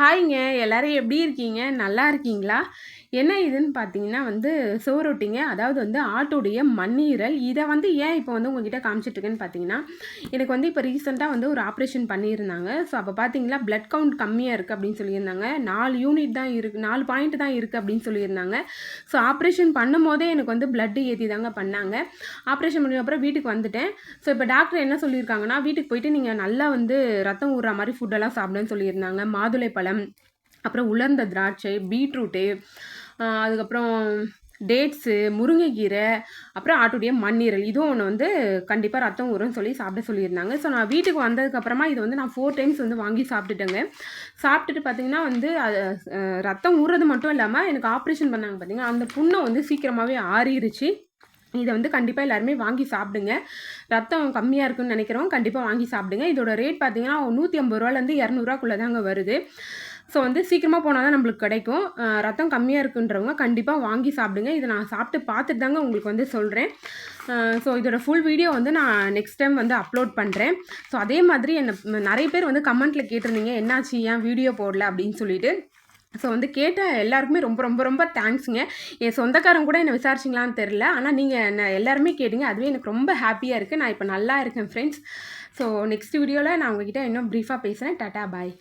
ஹாய்ங்க எல்லோரும் எப்படி இருக்கீங்க? நல்லா இருக்கீங்களா? என்ன இதுன்னு பார்த்தீங்கன்னா வந்து சோரொட்டிங்க அதாவது வந்து ஆட்டோடைய மண்ணீரல். இதை வந்து ஏன் இப்போ வந்து உங்ககிட்ட காமிச்சிட்ருக்கேன்னு பார்த்தீங்கன்னா எனக்கு வந்து இப்போ ரீசெண்டாக வந்து ஒரு ஆப்ரேஷன் பண்ணியிருந்தாங்க. ஸோ அப்போ பார்த்தீங்கன்னா பிளட் கவுண்ட் கம்மியாக இருக்குது அப்படின்னு சொல்லியிருந்தாங்க. நாலு யூனிட் தான் இருக்குது நாலு பாயிண்ட் தான் இருக்குது அப்படின்னு சொல்லியிருந்தாங்க. ஸோ ஆப்ரேஷன் பண்ணும் போதே எனக்கு வந்து பிளட்டு ஏற்றி தாங்க பண்ணாங்க. ஆப்ரேஷன் பண்ண அப்புறம் வீட்டுக்கு வந்துட்டேன். ஸோ இப்போ டாக்டர் என்ன சொல்லியிருக்காங்கன்னா வீட்டுக்கு போயிட்டு நீங்கள் நல்லா வந்து ரத்தம் ஊறுற மாதிரி ஃபுட்டெல்லாம் சாப்பிடுன்னு சொல்லியிருந்தாங்க. மாதுளை பழம் அப்புறம் உலர்ந்த திராட்சை பீட்ரூட்டு அதுக்கப்புறம் டேட்ஸு முருங்கைக்கீரை அப்புறம் ஆட்டுடைய மண்ணீரல். இதுவும் ஒன்று வந்து கண்டிப்பாக ரத்தம் ஊறும்னு சொல்லி சாப்பிட சொல்லியிருந்தாங்க. ஸோ நான் வீட்டுக்கு வந்ததுக்கப்புறமா இது வந்து நான் ஃபோர் டைம்ஸ் வந்து வாங்கி சாப்பிட்டுட்டேங்க. சாப்பிட்டுட்டு பார்த்தீங்கன்னா வந்து அது ரத்தம் ஊறுறது மட்டும் இல்லாமல் எனக்கு ஆப்ரேஷன் பண்ணாங்க பார்த்திங்கன்னா அந்த புண்ணை வந்து சீக்கிரமாகவே ஆறிடுச்சு இதை வந்து கண்டிப்பாக எல்லாருமே வாங்கி சாப்பிடுங்க. ரத்தம் கம்மியாக இருக்குன்னு நினைக்கிறோம் கண்டிப்பாக வாங்கி சாப்பிடுங்க. இதோட ரேட் பார்த்தீங்கன்னா நூற்றி ஐம்பது ரூபாலேருந்து இரநூறுவாக்குள்ளே தாங்க வருது. ஸோ வந்து சீக்கிரமாக போனால் தான் நம்மளுக்கு கிடைக்கும். ரத்தம் கம்மியாக இருக்குன்றவங்க கண்டிப்பாக வாங்கி சாப்பிடுங்க. இதை நான் சாப்பிட்டு பார்த்துட்டு தாங்க உங்களுக்கு வந்து சொல்கிறேன் ஸோ இதோட ஃபுல் வீடியோ வந்து நான் நெக்ஸ்ட் டைம் வந்து அப்லோட் பண்ணுறேன் ஸோ அதே மாதிரி என்னை நிறைய பேர் வந்து கமெண்ட்டில் கேட்டிருந்தீங்க என்னாச்சு? ஏன் வீடியோ போடல? அப்படின்னு சொல்லிட்டு. ஸோ வந்து கேட்ட எல்லாருக்குமே ரொம்ப ரொம்ப ரொம்ப தேங்க்ஸுங்க என் சொந்தக்காரங்க கூட என்னை விசாரிச்சிங்களான்னு தெரில ஆனால் நீங்கள் என்ன எல்லாருமே கேட்டிங்க. அதுவே எனக்கு ரொம்ப ஹாப்பியாக இருக்குது நான் இப்போ நல்லா இருக்கேன் ஃப்ரெண்ட்ஸ் ஸோ நெக்ஸ்ட் வீடியோவில் நான் உங்ககிட்ட இன்னும் ப்ரீஃபாக பேசுகிறேன் டாட்டா பாய்